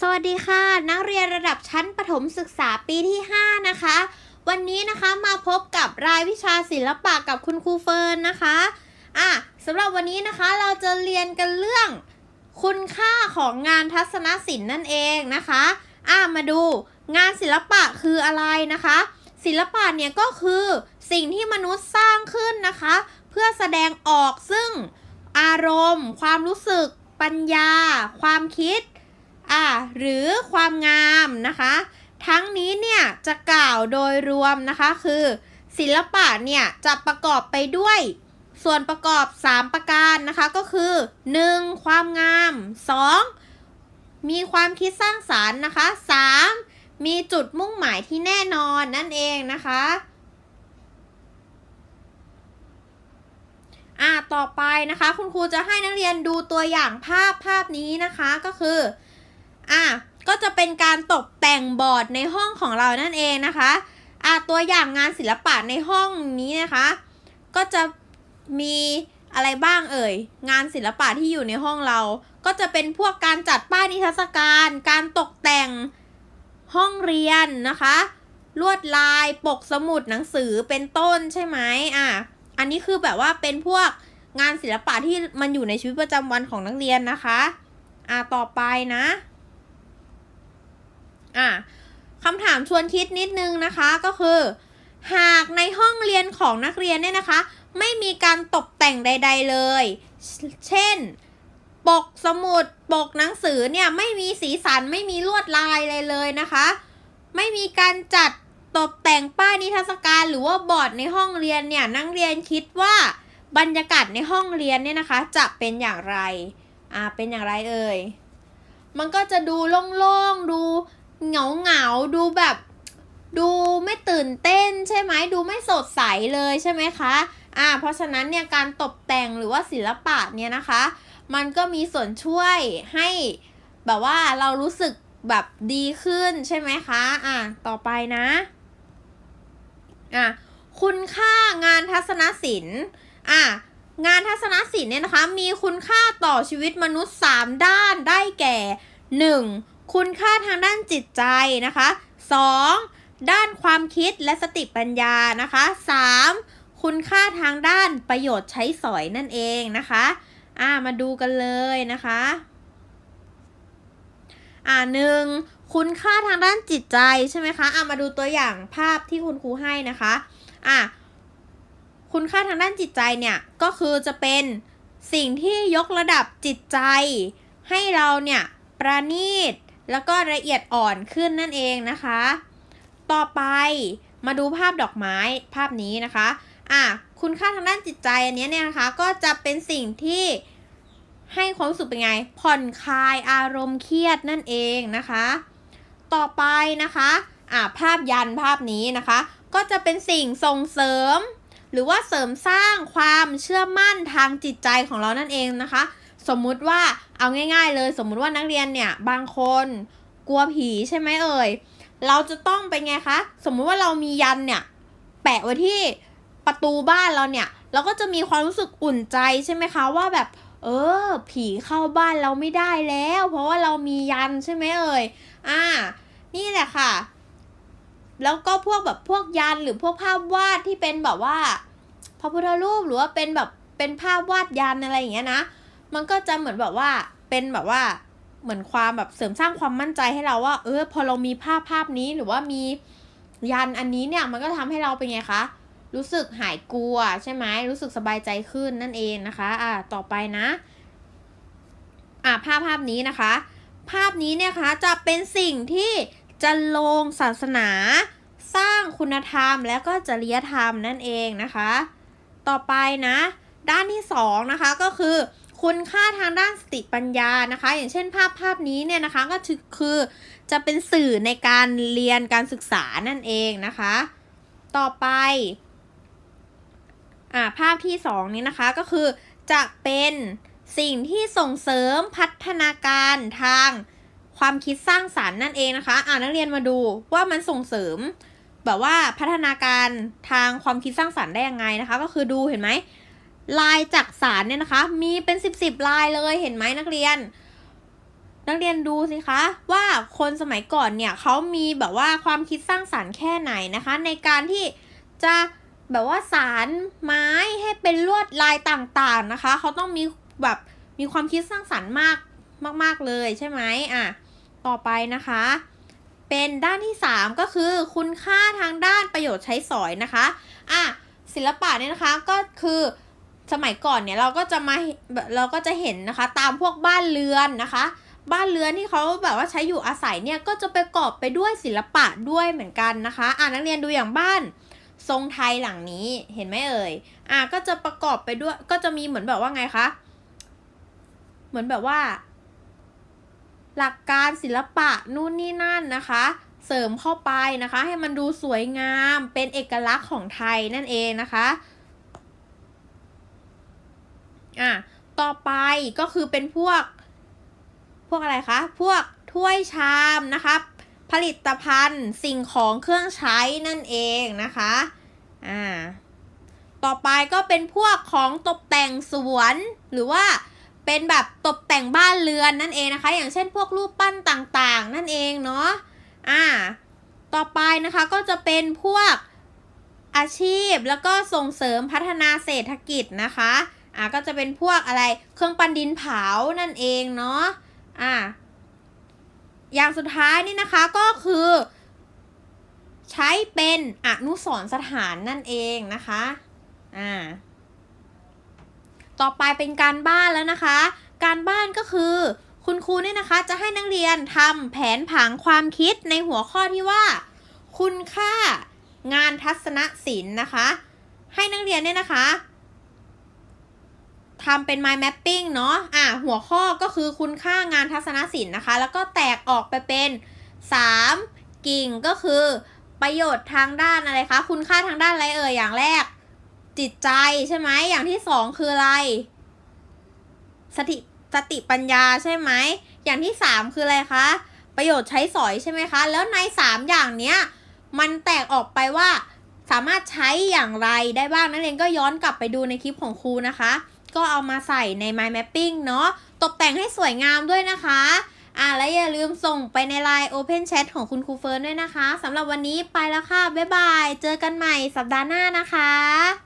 สวัสดีค่ะ นักเรียนระดับชั้นประถมศึกษาปีที่ 5 นะคะ วันนี้นะคะมาพบกับรายวิชาศิลปะกับคุณครูเฟิร์นนะคะอะสำหรับวันนี้นะคะเราจะเรียนกันเรื่อง คุณค่าของงานทัศนศิลป์นั่นเองนะคะอะมาดูงานศิลปะคืออะไรนะคะ ศิลปะเนี่ยก็คือสิ่งที่มนุษย์สร้างขึ้นนะคะ เพื่อแสดงออกซึ่งอารมณ์ ความรู้สึก ปัญญา ความคิด อ่าหรือความงามนะคะ ทั้งนี้เนี่ยจะกล่าวโดยรวมนะคะคือ ศิลปะเนี่ยจะประกอบไปด้วยส่วนประกอบ 3 ประการนะคะก็คือ 1. ความงาม 2. มีความคิดสร้างสารรค์นะคะ 3. มีจุดมุ่งหมายที่แน่นอนนั่นเองนะคะอ่าต่อไปนะคะ คุณครูจะให้นักเรียนดูตัวอย่างภาพภาพนี้นะคะก็คือ อะก็จะเป็นการตกแต่งบอร์ดในห้องของเรานั่นเองนะคะอะตัวอย่างงานศิลปะในห้องนี้นะคะ ก็จะมีอะไรบ้างเอ่ย งานศิลปะที่อยู่ในห้องเรา ก็จะเป็นพวกการจัดป้ายนิทรรศการ การตกแต่งห้องเรียนนะคะ ลวดลายปกสมุดหนังสือเป็นต้นใช่ไหมอะอันนี้คือแบบว่าเป็นพวกงานศิลปะที่มันอยู่ในชีวิตประจำวันของนักเรียนนะคะ อะต่อไปนะ อะคำถามชวนคิดนิดนึงนะคะก็คือ หากในห้องเรียนของนักเรียนเนี่ยนะคะ ไม่มีการตกแต่งใด ๆเลย เช่น ปกสมุดปกหนังสือเนี่ยไม่มีสีสันไม่มีลวดลายอะไรเลยนะคะ ไม่มีการจัดตกแต่งป้ายนิทรรศการหรือว่าบอร์ดในห้องเรียนเนี่ยนักเรียนคิดว่าบรรยากาศในห้องเรียนเนี่ยนะคะ จะเป็นอย่างไรอ่าเป็นอย่างไรเอ่ยมันก็จะดูโล่งๆดู เหงาเหงาดูแบบ ดูไม่ตื่นเต้นใช่ไหมดูไม่สดใสเลยใช่ไหมคะอ่าเพราะฉะนั้นเนี่ยการตกแต่งหรือว่าศิลปะเนี่ยนะคะ มันก็มีส่วนช่วยให้แบบว่าเรารู้สึกแบบดีขึ้นใช่ไหมคะอ่าต่อไปนะอะคุณค่างานทัศนศิลป์อะงานทัศนศิลป์เนี่ยนะคะ มีคุณค่าต่อชีวิตมนุษย์ 3 ด้านได้แก่ 1. คุณค่าทางด้านจิตใจนะคะ 2. ด้านความคิดและสติปัญญานะคะ 3. คุณค่าทางด้านประโยชน์ใช้สอยนั่นเองนะคะอ่ามาดูกันเลยนะคะอ่าหนึ่งคุณค่าทางด้านจิตใจใช่ไหมคะอ่ามาดูตัวอย่างภาพที่คุณครูให้นะคะอ่าคุณค่าทางด้านจิตใจเนี่ยก็คือจะเป็นสิ่งที่ยกระดับจิตใจ ให้เราเนี่ยประณีต แล้วก็ละเอียดอ่อนขึ้นนั่นเองนะคะ ต่อไปมาดูภาพดอกไม้ภาพนี้นะคะอะคุณค่าทางด้านจิตใจอันนี้เนี่ยนะคะ ก็จะเป็นสิ่งที่ให้ความสึกเป็นไง ผ่อนคลายอารมณ์เครียดนั่นเองนะคะ ต่อไปนะคะอะภาพยันภาพนี้นะคะ ก็จะเป็นสิ่งส่งเสริม หรือว่าเสริมสร้างความเชื่อมั่นทางจิตใจของเรานั่นเองนะคะ สมมุติว่าเอาง่าย ๆ เลย สมมุติว่านักเรียนเนี่ยบางคนกลัวผีใช่ไหมเอ่ย เราจะต้องเป็นไงคะ สมมุติว่าเรามียันเนี่ย แปะไว้ที่ประตูบ้านเราเนี่ย เราก็จะมีความรู้สึกอุ่นใจใช่ไหมคะว่าแบบ เออ ผีเข้าบ้านเราไม่ได้แล้ว เพราะว่าเรามียันใช่ไหมเอ่ย อ่า นี่แหละค่ะ แล้วก็พวกแบบพวกยันหรือพวกภาพวาดที่เป็นแบบว่าพระพุทธรูปหรือว่าเป็นแบบเป็นภาพวาดยันอะไรอย่างเงี้ยนะ มันก็จะเหมือนแบบว่าเป็นแบบว่าเหมือนความแบบเสริมสร้างความมั่นใจให้เราว่า เออ พอเรามีภาพภาพนี้หรือว่ามียันอันนี้เนี่ยมันก็ทำให้เราเป็นไงคะ รู้สึกหายกลัวใช่ไหมรู้สึกสบายใจขึ้นนั่นเองนะคะ อ่าต่อไปนะ อ่าภาพภาพนี้นะคะ ภาพนี้เนี่ยคะจะเป็นสิ่งที่จะลงศาสนา สร้างคุณธรรมและก็จริยธรรมนั่นเองนะคะ ต่อไปนะ ด้านที่สองนะคะก็คือ คุณค่าทางด้านสติปัญญานะคะ อย่างเช่นภาพภาพนี้เนี่ยนะคะก็คือจะเป็นสื่อในการเรียนการศึกษานั่นเองนะคะ ต่อไปอ่าภาพที่สองนี้นะคะก็คือจะเป็นสิ่งที่ส่งเสริมพัฒนาการทางความคิดสร้างสารรค์นั่นเองนะคะ อ่านักเรียนมาดูว่ามันส่งเสริม แบบว่าพัฒนาการทางความคิดสร้างสารรค์ได้ยังไงนะคะ ก็คือดูเห็นไหม ลายจักสารเนี่ยนะคะ มีเป็นสิบสิบลายเลยเห็นไหมนักเรียน นักเรียนดูสิคะ ว่าคนสมัยก่อนเนี่ยเขามีแบบว่าความคิดสร้างสารรค์แค่ไหนนะคะ ในการที่จะแบบว่าสารไม้ให้เป็นลวดลายต่างๆนะคะ เขาต้องมีแบบมีความคิดสร้างสรรค์มากมากๆเลยใช่ไหมอะต่อไปนะคะ เป็นด้านที่ 3 ก็คือคุณค่าทางด้านประโยชน์ใช้สอยนะคะอะศิลปะเนี่ยนะคะก็คือ สมัยก่อนเนี่ยเราก็จะมาเราก็จะเห็นนะคะ ตามพวกบ้านเรือนนะคะ บ้านเรือนที่เขาแบบว่าใช้อยู่อาศัยเนี่ยก็จะประกอบไปด้วยศิลปะด้วยเหมือนกันนะคะอ่านักเรียนดูอย่างบ้านทรงไทยหลังนี้เห็นไหมเอ่ยอ่าก็จะประกอบไปด้วยก็จะมีเหมือนแบบว่าไงคะเหมือนแบบว่า หลักการศิลปะนู่นนี่นั่นนะคะ เสริมเข้าไปนะคะ ให้มันดูสวยงามเป็นเอกลักษณ์ของไทยนั่นเองนะคะ อะต่อไปก็คือเป็นพวก พวกอะไรคะ พวกถ้วยชามนะคะผลิตภัณฑ์สิ่งของเครื่องใช้นั่นเองนะคะอ่าต่อไปก็เป็นพวกของตกแต่งสวนหรือว่าเป็นแบบตกแต่งบ้านเรือนนั่นเองนะคะ อย่างเช่นพวกรูปปั้นต่างๆ นั่นเองเนาะอ่าต่อไปนะคะก็จะเป็นพวกอาชีพแล้วก็ส่งเสริมพัฒนาเศรษฐกิจนะคะ อ่าก็จะเป็นพวกอะไรเครื่องปั้นดินเผานั่นเองเนาะอ่าอย่างสุดท้ายนี่นะคะก็คือ ใช้เป็นอนุสรสถานนั่นเองนะคะอ่าต่อไปเป็นการบ้านแล้วนะคะ การบ้านก็คือคุณครูเนี่ยนะคะจะให้นักเรียนทำแผนผังความคิดในหัวข้อที่ว่า คุณค่างานทัศนศิลป์นะคะ ให้นักเรียนเนี่ยนะคะ ทำเป็น mind mapping เนาะอะหัวข้อก็คือคุณค่างานทัศนศิลป์นะคะ แล้วก็แตกออกไปเป็น 3 กิ่งก็คือ ประโยชน์ทางด้านอะไรคะ คุณค่าทางด้านอะไรเอ่ยอย่างแรก จิตใจใช่ไหมอย่างที่สองคืออะไร สติสติปัญญาใช่ไหมอย่างที่สามคืออะไรคะประโยชน์ใช้สอยใช่ไหมคะ แล้วในสามอย่างเนี้ยมันแตกออกไปว่าสามารถใช้อย่างไรได้บ้าง นักเรียนก็ย้อนกลับไปดูในคลิปของครูนะคะ ก็เอามาใส่ใน mind mapping เนาะตกแต่งให้สวยงามด้วยนะคะอ่าและอย่าลืมส่งไปใน l ล n e Open Chat ของคุณครูเฟิร์นด้วยนะคะสำหรับวันนี้ไปแล้วค่ะ บ๊ายบาย เจอกันใหม่สัปดาห์หน้านะคะ